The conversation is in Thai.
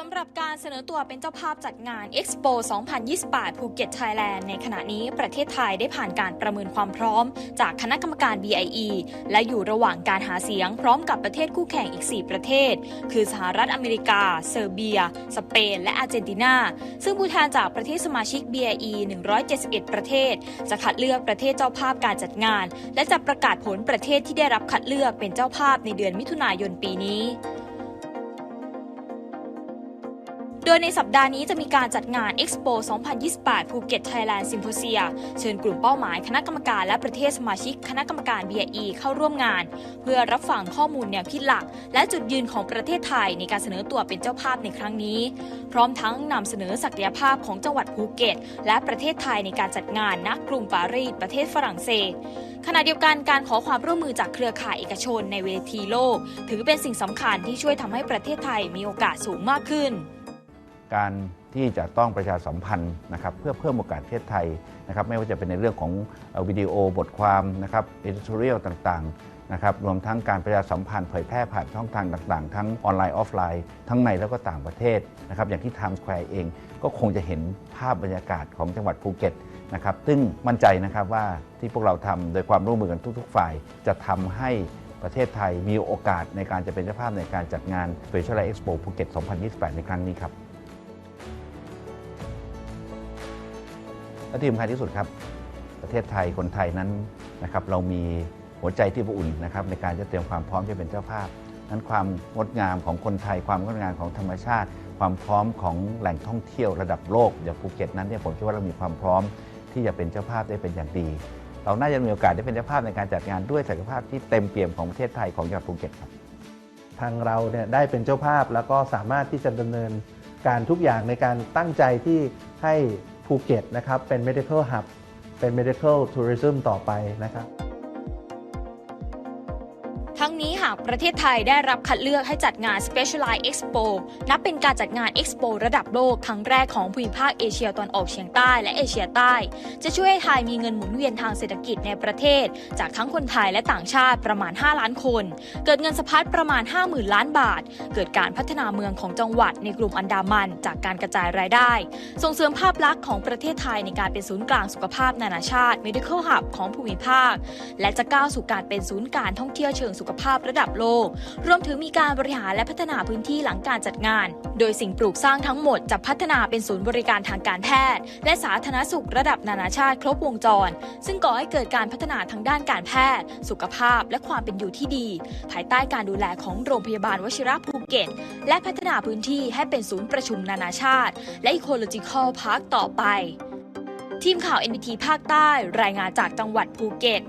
สำหรับการเสนอตัวเป็นเจ้าภาพจัดงาน Expo 2028 ภูเก็ตไทยแลนด์ในขณะนี้ประเทศไทยได้ผ่านการประเมินความพร้อม จากคณะกรรมการ BIE และอยู่ระหว่างการหาเสียงพร้อมกับประเทศคู่แข่งอีก 4 ประเทศ คือสหรัฐอเมริกา เซอร์เบีย สเปน และอาร์เจนตินา ซึ่งผู้แทนจากประเทศสมาชิก BIE 171 ประเทศ จะคัดเลือกประเทศเจ้าภาพการจัดงาน และจะประกาศผลประเทศที่ได้รับคัดเลือกเป็นเจ้าภาพในเดือนมิถุนายนปีนี้ โดยในสัปดาห์นี้จะมีการจัดงาน Expo 2028 ภูเก็ตไทยแลนด์ซิมโพเซียเชิญกลุ่มเป้าหมายคณะกรรมการและประเทศสมาชิกคณะกรรมการ BIE เข้าร่วมงาน เพื่อรับฟังข้อมูลแนวคิดหลัก และจุดยืนของประเทศไทยในการเสนอตัวเป็นเจ้าภาพในครั้งนี้ พร้อมทั้งนำเสนอศักยภาพของจังหวัดภูเก็ต และประเทศไทยในการจัดงานณกรุงปารีสประเทศฝรั่งเศสขณะเดียวกันการขอความร่วมมือจากเครือข่ายเอกชนในเวทีโลก ถือเป็นสิ่งสำคัญที่ช่วยทำให้ประเทศไทยมีโอกาสสูงมากขึ้น การที่จะต้องประชาสัมพันธ์นะครับเพื่อเพิ่มโอกาสประเทศไทยนะครับไม่ว่าจะเป็นในเรื่องของวิดีโอบทความนะครับเอดิทอเรียลต่างๆนะครับรวมทั้งการประชาสัมพันธ์เผยแพร่ผ่านช่องทางต่างๆ ทั้งออนไลน์ออฟไลน์ ทั้งในแล้วก็ต่างประเทศนะครับอย่างที่ Times Square เองก็คงจะเห็นภาพบรรยากาศของจังหวัดภูเก็ตนะครับซึ่งมั่นใจนะครับว่าที่พวกเราทำโดยความร่วมมือกันทุก ๆ ฝ่ายจะทำให้ประเทศไทยมีโอกาสในการจะเป็นเจ้าภาพในการจัดงาน Special Expo ภูเก็ต 2028 ในครั้งนี้ครับ และที่สำคัญที่สุดครับประเทศไทยคนไทยนั้นนะครับเรามีหัวใจที่อบอุ่นนะครับในการจะเตรียมความพร้อมจะเป็นเจ้าภาพ นั้นความงดงามของคนไทย ความงดงามของธรรมชาติ ความพร้อมของแหล่งท่องเที่ยวระดับโลกอย่างภูเก็ตนั้นเนี่ยผมคิดว่าเรามีความพร้อมที่จะเป็นเจ้าภาพได้เป็นอย่างดี เราน่าจะมีโอกาสได้เป็นเจ้าภาพในการจัดงานด้วยศักยภาพที่เต็มเปี่ยมของประเทศไทยของจังหวัดภูเก็ตครับทางเราเนี่ยได้เป็นเจ้าภาพแล้วก็สามารถที่จะดำเนินการทุกอย่างในการตั้งใจที่ให้ ภูเก็ตนะครับเป็น medical hub เป็น medical tourism ต่อไปนะครับ ทั้งนี้ากประเทศไทยได้รับคัดเลือกให้จัดงาน Specialized Expo นับเป็นการจัดงาน Expo ระดับโลกครั้งแรกของภูมิภาคเอเชียตอนออกเฉียงใต้และเอเชียใต้ จะช่วยให้ไทยมีเงินหมุนเวียนทางเศรษฐกิจในประเทศ จากทั้งคนไทยและต่างชาติประมาณ 5 ล้านคน เกิดเงินสะพัดประมาณ 50,000 ล้านบาท เกิดการพัฒนาเมืองของจังหวัดในกลุ่มอันดามัน จากการกระจายรายได้ ส่งเสริมภาพลักษณ์ของประเทศไทยในการเป็นศูนย์กลางสุขภาพนานาชาติ Medical Hub ของภูมิภาค และจะก้าวสู่การเป็นศูนย์การท่องเที่ยวเชิงสุขภาพระดับโลก รวมถึงมีการบริหารและพัฒนาพื้นที่หลังการจัดงาน โดยสิ่งปลูกสร้างทั้งหมดจะพัฒนาเป็นศูนย์บริการทางการแพทย์ และสาธารณสุขระดับนานาชาติครบวงจร ซึ่งก่อให้เกิดการพัฒนาทางด้านการแพทย์ สุขภาพและความเป็นอยู่ที่ดี ภายใต้การดูแลของโรงพยาบาลวชิระภูเก็ต และพัฒนาพื้นที่ให้เป็นศูนย์ประชุมนานาชาติ และ Ecological Park ต่อไป ทีมข่าว NBT ภาคใต้รายงานจากจังหวัดภูเก็ต